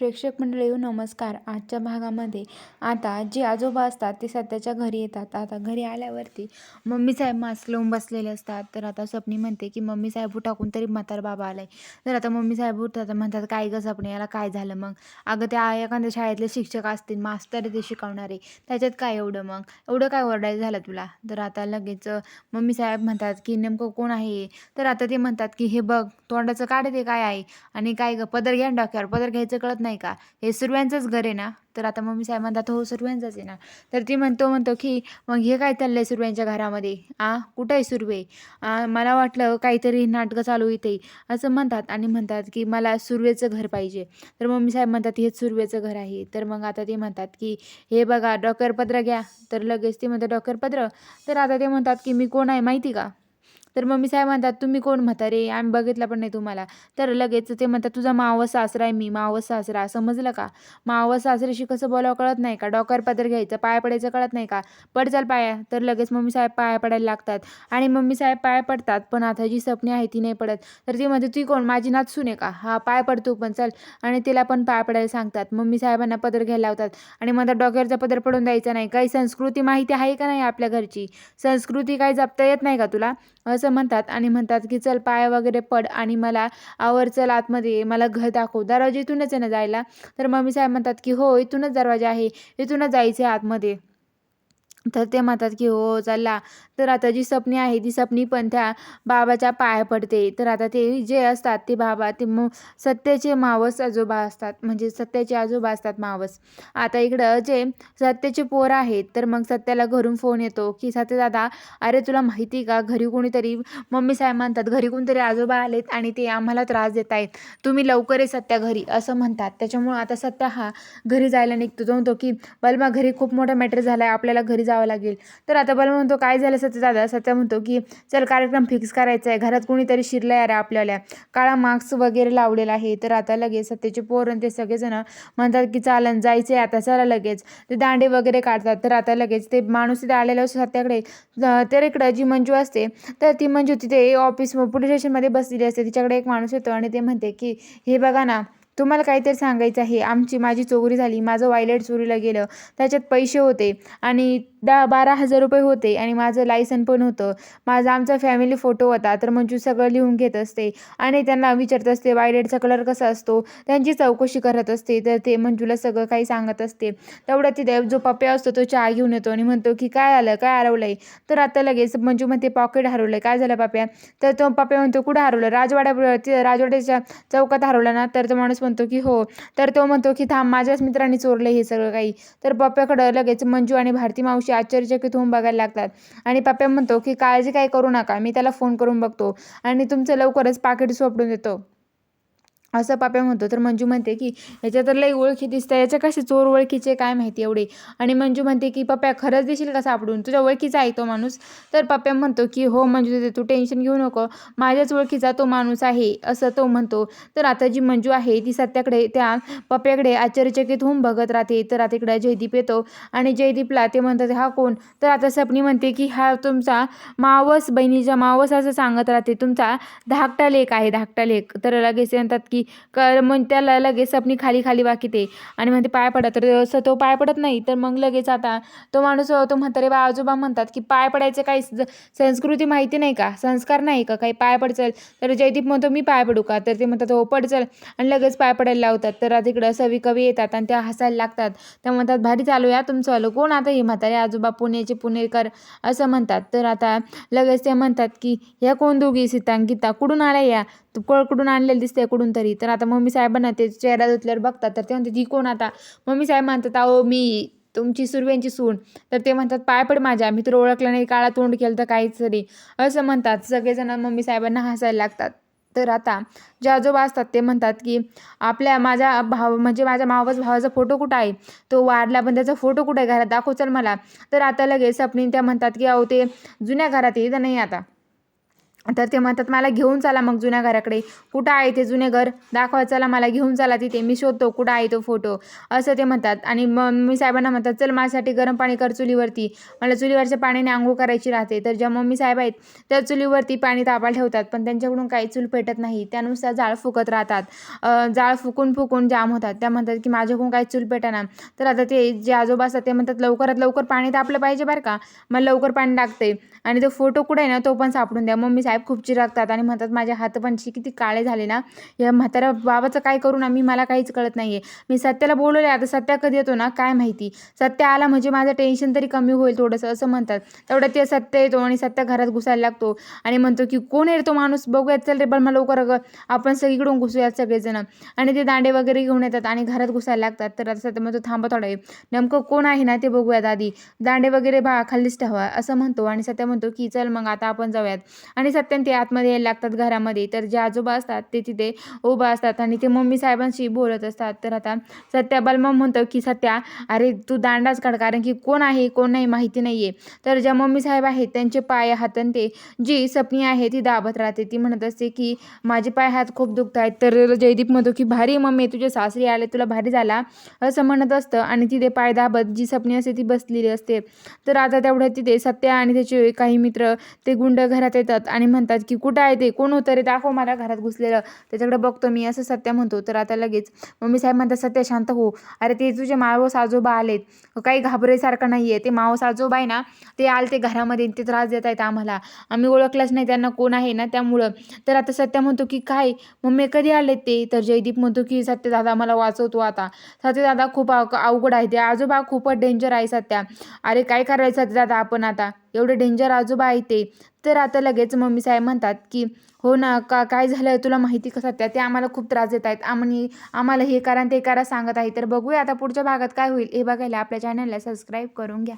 प्रेक्षक मंडळी नमस्कार. आजच्या भागामध्ये आता जे आजोबा असतात ते सध्याच्या घरी येतात. आता घरी आल्यावरती मम्मी साहेब मास्क लावून बसलेले असतात. तर आता स्वप्नी म्हणते की मम्मी साहेब टाकून तरी म्हातार बाबा आलाय. तर आता मम्मी साहेब उठतात म्हणतात काय गं स्वप्नी याला काय झालं मग? अगं त्या एखाद्या शाळेतले शिक्षक असतील मास्तर ते शिकवणारे. त्याच्यात काय एवढं मग? एवढं काय ओरडायचं झालं तुला? तर आता लगेच मम्मी साहेब म्हणतात की नेमकं कोण आहे तर आता ते म्हणतात की हे बघ तोंडाचं काढ ते काय आहे? आणि काय ग पदर घ्या ना पदर घ्यायचं कळत नाही नाही का? हे सुरव्यांचंच घर आहे ना? तर आता मम्मी साहेब म्हणतात हो सुरव्यांचंच आहे ना. तर ती म्हणतो म्हणतो की मग हे काय चाललंय सुरव्यांच्या घरामध्ये? आ कुठं आहे सुरवे? आ, मला वाटलं काहीतरी नाटकं चालू इथे. असं म्हणतात आणि म्हणतात की मला सुरवेचं घर पाहिजे. तर मम्मी साहेब म्हणतात हेच सुरवेचं घर आहे. तर मग आता ते म्हणतात की हे बघा डॉक्टर पत्र घ्या. तर लगेच ते म्हणतात डॉक्टर पत्र तर आता ते म्हणतात की मी कोण आहे माहिती का? तर मम्मी साहेब म्हणतात तुम्ही कोण म्हातारे आम्ही बघितलं पण नाही तुम्हाला. तर लगेच ते म्हणतात तुझा मावस सासरा आहे मी मावस सासरा. समजलं का? मावस सासऱ्याशी कसं बोलावं कळत नाही का? डॉकर पदर घ्यायचं पाया पडायचं कळत नाही का? पड चाल पाया. तर लगेच मम्मी साहेब पाया पडायला लागतात. आणि मम्मी साहेब पाया पडतात पण आता जी सपनी आहे ती नाही पडत. तर ती म्हणते ती कोण? माझी नात सुने का? हा पाय पडतो पण चल. आणि तिला पण पाय पडायला सांगतात. मम्मी साहेबांना पदर घ्यायला लावतात. आणि म्हणतात डॉकरचा पदर पडून द्यायचा नाही. काही संस्कृती माहिती आहे का नाही आपल्या घरची? संस्कृती काही जपता येत नाही का तुला? असं म्हणतात आणि म्हणतात की चल पाया वगैरे पड आणि मला आवर चल आतमध्ये मला घर दाखव. दरवाजा इथूनच आहे ना जायला? तर मम्मी साहेब म्हणतात की हो इथूनच दरवाजा आहे. इथूनच जायचं आहे आतमध्ये. तर ते म्हणतात की हो चला. तर आता जी सपनी आहे ती सपनी पण त्या बाबाच्या पाया पडते. तर आता ते जे असतात ते बाबा ते मग सत्याचे मावस आजोबा असतात. म्हणजे सत्याचे आजोबा असतात मावस. आता इकडं जे सत्याचे पोर आहेत तर मग सत्याला घरून फोन येतो की सत्य दादा अरे तुला माहिती का? घरी कोणीतरी मम्मी साहेब म्हणतात घरी कोणीतरी आजोबा आलेत आणि ते आम्हाला त्रास देत आहेत. तुम्ही लवकर ये सत्या घरी. असं म्हणतात. त्याच्यामुळं आता सत्या हा घरी जायला निघतो. तो म्हणतो की बलमा घरी खूप मोठा मॅटर झाला आहे आपल्याला घरी जावं लागेल. तर आता बलमा म्हणतो काय झालं सत्य दादा? सत्या म्हणतो की चल कार्यक्रम फिक्स करायचा आहे. घरात कोणीतरी शिरलं आहे रे आपल्याला. काळा मास्क वगैरे लावलेला आहे. तर आता लगेच सत्याचे पोरण ते सगळेजण म्हणतात की चालन जायचं आहे आता चला लगेच. ते दांडे वगैरे काढतात. तर आता लगेच ते माणूस तिथे आलेला असतो सत्याकडे. तर इकडं जी मंजू असते तर ती मंजू तिथे ऑफिस पोलीस स्टेशनमध्ये बसलेली असते. तिच्याकडे एक माणूस येतो आणि ते म्हणते की हे बघा ना तुम्हाला काहीतरी सांगायचं आहे. आमची माझी चोरी झाली. माझं वायलेट चोरीला गेलं. त्याच्यात पैसे होते आणि दहा बारा हजार रुपये होते आणि माझं लायसन पण होतं. माझा आमचा फॅमिली फोटो होता तर मंजू सगळं लिहून घेत असते आणि त्यांना विचारत असते वायलेटचा कलर कसा असतो? त्यांची चौकशी करत असते तर ते मंजूला सगळं काही सांगत असते. तेवढ्या तिथे जो पप्या असतो तो चहा घेऊन येतो आणि म्हणतो की काय आलं? काय हरवलं आहे तर आता लगेच मंजू म्हणते पॉकेट हरवलं काय झालं पाप्या तर तो पप्या म्हणतो कुठं हरवलं? राजवाड्या राजवाड्याच्या चौकात हरवलं ना. तर तो माणूस म्हणतो की हो. तर तो म्हणतो की थांब माझ्याच मित्रांनी चोरलं हे सगळं काही. तर पप्प्याकडं लगेच मंजू आणि भारती मावशी आश्चर्यचकित होऊन बघायला लागतात. आणि पप्प्या म्हणतो की काळजी काय करू नका मी त्याला फोन करून बघतो आणि तुमचं लवकरच पाकिट सोपडून देतो. असं पाप्या म्हणतो. तर मंजू म्हणते की याच्या तर लई ओळखी दिसतं. याच्या कसे चोर ओळखीचे काय माहिती एवढे? आणि मंजू म्हणते की पप्या खरंच देशील का सापडून? तुझ्या ओळखीचा आहे तो माणूस. तर पप्या म्हणतो की हो मंजू तू टेन्शन घेऊ नको. माझ्याच ओळखीचा तो माणूस आहे असं तो म्हणतो. तर आता जी मंजू आहे ती सत्याकडे त्या पप्याकडे आश्चर्यचकित होऊन बघत राहते. तर आता इकडे जयदीप येतो आणि जयदीपला ते म्हणतात हा कोण? तर आता सपनी म्हणते की हा तुमचा मावस बहिणीचा मावस असं सांगत राहते. तुमचा धाकटा लेख आहे धाकटा लेख. तर लगेच म्हणतात की कर मग त्याला लगेच सपनी खाली खाली वाकीते आणि म्हणते पाय पडत तर असं तो पाय पडत नाही. तर मग लगेच आता तो माणूस तो म्हातारे बा आजोबा म्हणतात की पाय पडायचं काही संस्कृती माहिती नाही का? संस्कार नाही का? काही पाय पडचल. तर जयदीप म्हणतो मी पाय पडू का? तर ते म्हणतात हो पडचल. आणि लगेच पाय पडायला लावतात. तर आता तिकडं सवी कवी येतात आणि त्या हसायला लागतात. त्या म्हणतात भारी चालू या तुमचं आलो कोण आता हे म्हातारे आजोबा? पुण्याचे पुणेकर. असं म्हणतात. तर आता लगेच ते म्हणतात की ह्या कोण दोघी? सीतांगीता कुठून आल्या या? कोळकडून आणलेलं दिसतंय कुठून तरी. तर आता मम्मी साहेबांना ते चेहरा धुतल्यावर बघतात. तर ते म्हणतात ही कोण आता? मम्मी साहेब म्हणतात अहो मी तुमची सुरव्यांची सून. तर ते म्हणतात पाय पड माझ्या मी तर ओळखलं नाही काळा तोंड केलं तर काहीच तरी. असं म्हणतात. सगळेजण मम्मी साहेबांना हसायला लागतात. तर आता जे आजोबा असतात ते म्हणतात की आपल्या माझ्या भाव म्हणजे माझ्या मावस भावाचा फोटो कुठं आहे? तो वारला पण त्याचा फोटो कुठं आहे? घरात दाखव चल मला. तर आता लगेच सपनी त्या म्हणतात की अहो ते जुन्या घरात येतं नाही आता. तर ते म्हणतात मला घेऊन चला मग जुन्या घराकडे. कुठं आहे ते जुने घर? दाखवा चला मला घेऊन चला तिथे. मी शोधतो कुठं आहे तो फोटो असं ते म्हणतात. आणि मम्मी साहेबांना म्हणतात चल माझ्यासाठी गरम पाणी कर चुलीवरती. मला चुलीवरच्या पाण्याने आंघोळ करायची राहते. तर ज्या मम्मी साहेब आहेत त्या चुलीवरती पाणी तापा ठेवतात पण त्यांच्याकडून काही चूल पेटत नाही. त्यानुसार जाळ फुकत राहतात. जाळ फुकून फुकून जाम होतात. त्या म्हणतात की माझ्याकडून काही चूल पेटेना तर आता ते जे आजोबा असतात ते म्हणतात लवकरात लवकर पाणी तापलं पाहिजे बरं का. मला लवकर पाणी टाकते आणि तो फोटो कुठे आहे ना तो पण सापडून द्या. मम्मी साहेब खूप चिरागतात आणि म्हणतात माझ्या हात किती काळे झाले ना या म्हाताऱ्या बाबाचं काय करू ना मी मला काहीच कळत नाही आहे मी सत्याला बोलवले आता सत्या कधी येतो ना काय माहिती. सत्या आला म्हणजे माझं टेन्शन तरी कमी होईल थोडंसं असं म्हणतात. तेवढं ते सत्य येतो आणि सत्या घरात घुसायला लागतो आणि म्हणतो की कोण आहे तो माणूस? बघूयात चल रे पण मला लवकर अगं. आपण सगळीकडून घुसूयात सगळेजण. आणि ते दांडे वगैरे घेऊन येतात आणि घरात घुसायला लागतात. तर आता सत्य म्हणतो थांबा थोडा वेळ. नेमकं कोण आहे ना ते बघूयात आधी. दांडे वगैरे बा खालीच ठेवा असं म्हणतो. आणि सत्य म्हणतो की चल मग आता आपण जाऊयात. आणि सत्यान ते आतमध्ये यायला लागतात घरामध्ये. तर जे आजोबा असतात ते तिथे उभा असतात आणि ते मम्मी साहेबांशी बोलत असतात. तर आता सत्या बलमम म्हणतो की सत्या अरे तू दांडाच काढ कारण की कोण आहे कोण नाही माहिती नाही आहे तर ज्या मम्मी साहेब आहेत त्यांचे पाय हात आणि ते जी सपनी आहे ती दाबत राहते. ती म्हणत असते की माझे पाय हात खूप दुखत आहेत. तर जयदीप म्हणतो की भारी मम्मी तुझे सासरी आले तुला भारी झाला. असं म्हणत असतं आणि तिथे पाय दाबत जी सपनी असते ती बसलेली असते. तर आता तेवढ्या तिथे सत्या आणि त्याचे काही मित्र ते गुंड घरात येतात आणि म्हणतात की कुठं आहे ते? कोण होतं रे? दाखव मला घरात घुसलेलं. त्याच्याकडे बघतो मी असं सत्या म्हणतो. तर आता लगेच मम्मी साहेब म्हणतात सत्या शांत हो. अरे ते तुझे मावस आजोबा आलेत. काही घाबरेसारखं नाही आहे ते मावस आजोबा आहे ना ते आले ते घरामध्ये ते त्रास देत आहेत आम्हाला. आम्ही ओळखलंच नाही त्यांना कोण आहे ना त्यामुळं. तर आता सत्या म्हणतो की काय? मम्मी कधी आलेत ते? तर जयदीप म्हणतो की सत्य दादा मला वाचवतो आता. सत्य दादा खूप अवघड आहे. ते आजोबा खूपच डेंजर आहे सत्या. अरे काय करायचं सत्य दादा आपण आता? एवढे डेंजर आजोबा आहे ते. तर आता लगेच मम्मी साहेब म्हणतात की हो ना का काय झालं? तुला माहिती कसं त्या ते आम्हाला खूप त्रास देत आहेत. आम्ही आम्हाला हे करा ते करा सांगत आहे तर बघूया आता पुढच्या भागात काय होईल. हे बघायला आपल्या चॅनलला सबस्क्राईब करून घ्या.